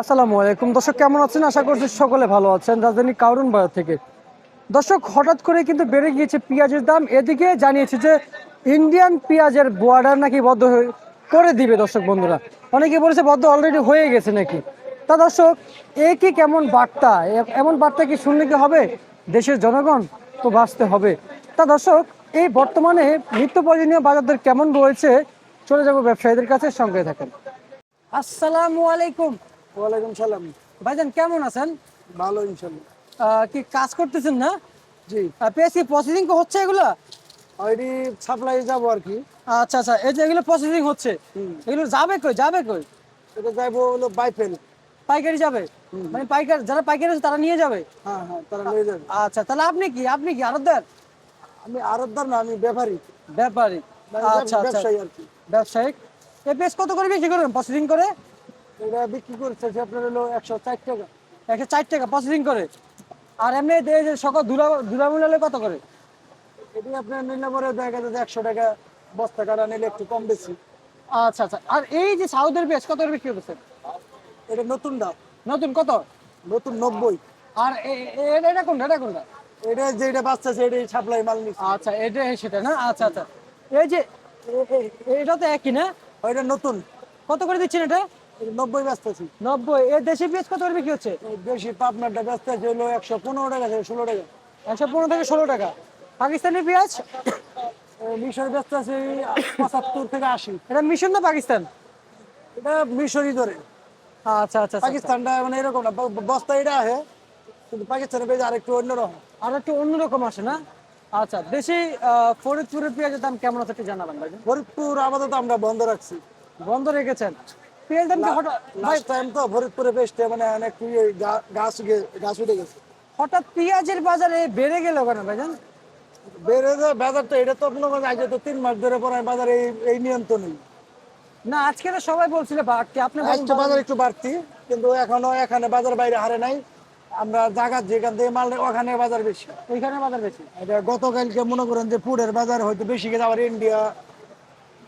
আসসালামু আলাইকুম। দর্শক, কেমন আছেন? আশা করছি সকলে ভালো আছেন। রাজধানী কারুন বাজার থেকে। দর্শক, হঠাৎ করে কিন্তু বেড়ে গিয়েছে পেঁয়াজের দাম। এদিকে জানিয়েছে যে, ইন্ডিয়ান পেঁয়াজের বর্ডার নাকি বদ্ধ করে দিবে দর্শক বন্ধুরা। অনেকে বলেছে বদ্ধ অলরেডি হয়ে গেছে নাকি। তা দর্শক, এ কি কেমন বার্তা? এমন বার্তা কি শুনলে কি হবে? দেশের জনগণ তো বাঁচতে হবে। তা দর্শক, এই বর্তমানে নিত্য প্রয়োজনীয় বাজারদের কেমন রয়েছে? চলে যাব ব্যবসায়ীদের কাছে, সঙ্গে থাকেন। আসসালামু আলাইকুম। ওয়ালাইকুম সালাম। ভাইজান কেমন আছেন? ভালো ইনশাল্লাহ কি কাজ করতেছেন না? জি। প্রসেসিং হচ্ছে এগুলো? অলরেডি সাপ্লাই যাব আর কি। আচ্ছা আচ্ছা এই যে এগুলো প্রসেসিং হচ্ছে এগুলো যাবে কই যাবে কই? এটা যাইবো হলো বাইপেল পাইকারি যাবে? মানে পাইকার যারা পাইকারি আছে তারা নিয়ে যাবে? হ্যাঁ হ্যাঁ তারা নিয়ে যাবে। আচ্ছা তাহলে আপনি কি আপনি কি আরদার আমি আরবদার না আমি ব্যাপারী। ব্যাপারী। মানে আচ্ছা আচ্ছা। ব্যবসায়ী আর কি। ব্যবসায়িক এই পেস কত করে বিক্রি করেন প্রসেসিং করে? এটা বিক্রি করছে আপনার হলো একশো ষাট টাকা। একশো চার টাকা প্রসেসিং করে। আর এমনি যে সকল দুরা দুরামূল্য হলে কত করে? এটি আপনার নিলে পরে দেখা যাচ্ছে একশো টাকা বস্তা কাটা নিলে একটু কম বেশি। আচ্ছা আচ্ছা। আর এই যে সাউথের পেস কত বিক্রি করছেন এটা নতুন দাম। নতুন কত? নতুন নব্বই। আর এটা এটা কোনটা? এটা কোনটা? এটা যেটা বাচ্চা এটাই সাপ্লাই মাল নিচ্ছে আচ্ছা এটা সেটা না? আচ্ছা আচ্ছা। এই যে এটা তো একই না? এটা নতুন। কত করে দিচ্ছেন এটা এটা? নব্বই ব্যস্ত আছি। নব্বই। দেশি পেঁয়াজ কত করে বিক্রি হচ্ছে? বেশি পাবনারটা ব্যস্ত আছে হলো একশো পনেরো টাকা থেকে ষোলো টাকা। একশো পনেরো থেকে ষোলো টাকা। পাকিস্তানি পেঁয়াজ? মিশর ব্যস্ত আছে পঁচাত্তর থেকে আশি। এটা মিশন না পাকিস্তান? এটা মিশরই ধরে। আচ্ছা আচ্ছা আচ্ছা পাকিস্তানটা মানে এরকম না বস্তা এটা কিন্তু পাকিস্তানের পেঁয়াজ আরেকটু অন্যরকম আর একটু অন্যরকম আসে না? আচ্ছা দেশি ফরিদপুরের পেঁয়াজের দাম কেমন আছে একটু জানাবেন ভাই। ফরিদপুর আপাতত আমরা বন্ধ রাখছি। বন্ধ রেখেছেন? লাস্ট টাইম তো ফরিদপুরে মানে অনেক গাছ গাছ উঠে গেছে। হঠাৎ পেঁয়াজের বাজারে বেড়ে গেল কেন ভাইজান বেড়ে যায় বাজার তো এটা তো করেন তো তিন মাস ধরে পরে বাজারে এই এই নিয়ন্ত্রণই। না আজকে তো সবাই বলছিল বাড়তি। আপনি আজকে বাজার একটু বাড়তি কিন্তু এখনও এখানে বাজার বাইরে হারে নাই। আমরা জায়গা যেখান থেকে মাল ওখানে বাজার বেশি। ওইখানে বাজার বেশি? এটা গতকালকে মনে করেন যে ফুডের বাজার হয়তো বেশি গেছে আবার ইন্ডিয়া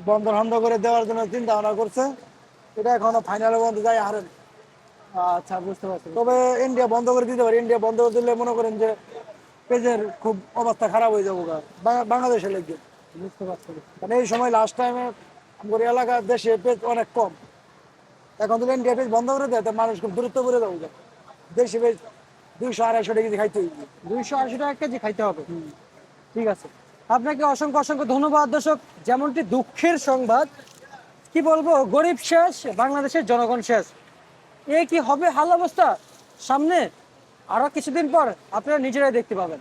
বন্ধ বন্ধ করে দেওয়ার জন্য চিন্তা ভাবনা করছে। এটা এখনও ফাইনাল বন্ধ যায় হারে আচ্ছা বুঝতে পারছি। তবে ইন্ডিয়া বন্ধ করে দিতে পারে। ইন্ডিয়া বন্ধ করে দিলে মনে করেন যে পেজের খুব অবস্থা খারাপ হয়ে যাব বাংলাদেশের লেগে বুঝতে পারছি। মানে এই সময় লাস্ট টাইমে আমাদের এলাকার দেশে পেজ অনেক কম। এখন যদি ইন্ডিয়া পেজ বন্ধ করে দেয় তো মানুষ খুব দূরত্ব করে দেবো। দেশি পেজ দুইশো আড়াইশো টাকা কেজি খাইতে দুইশো আড়াইশো টাকা কেজি খাইতে হবে। ঠিক আছে। আপনাকে অসংখ্য অসংখ্য ধন্যবাদ দর্শক। যেমনটি দুঃখের সংবাদ কি বলব, গরিব শেষ, বাংলাদেশের জনগণ শেষ। এ কি হবে? হাল অবস্থা? সামনে আরও কিছুদিন পর আপনারা নিজেরাই দেখতে পাবেন।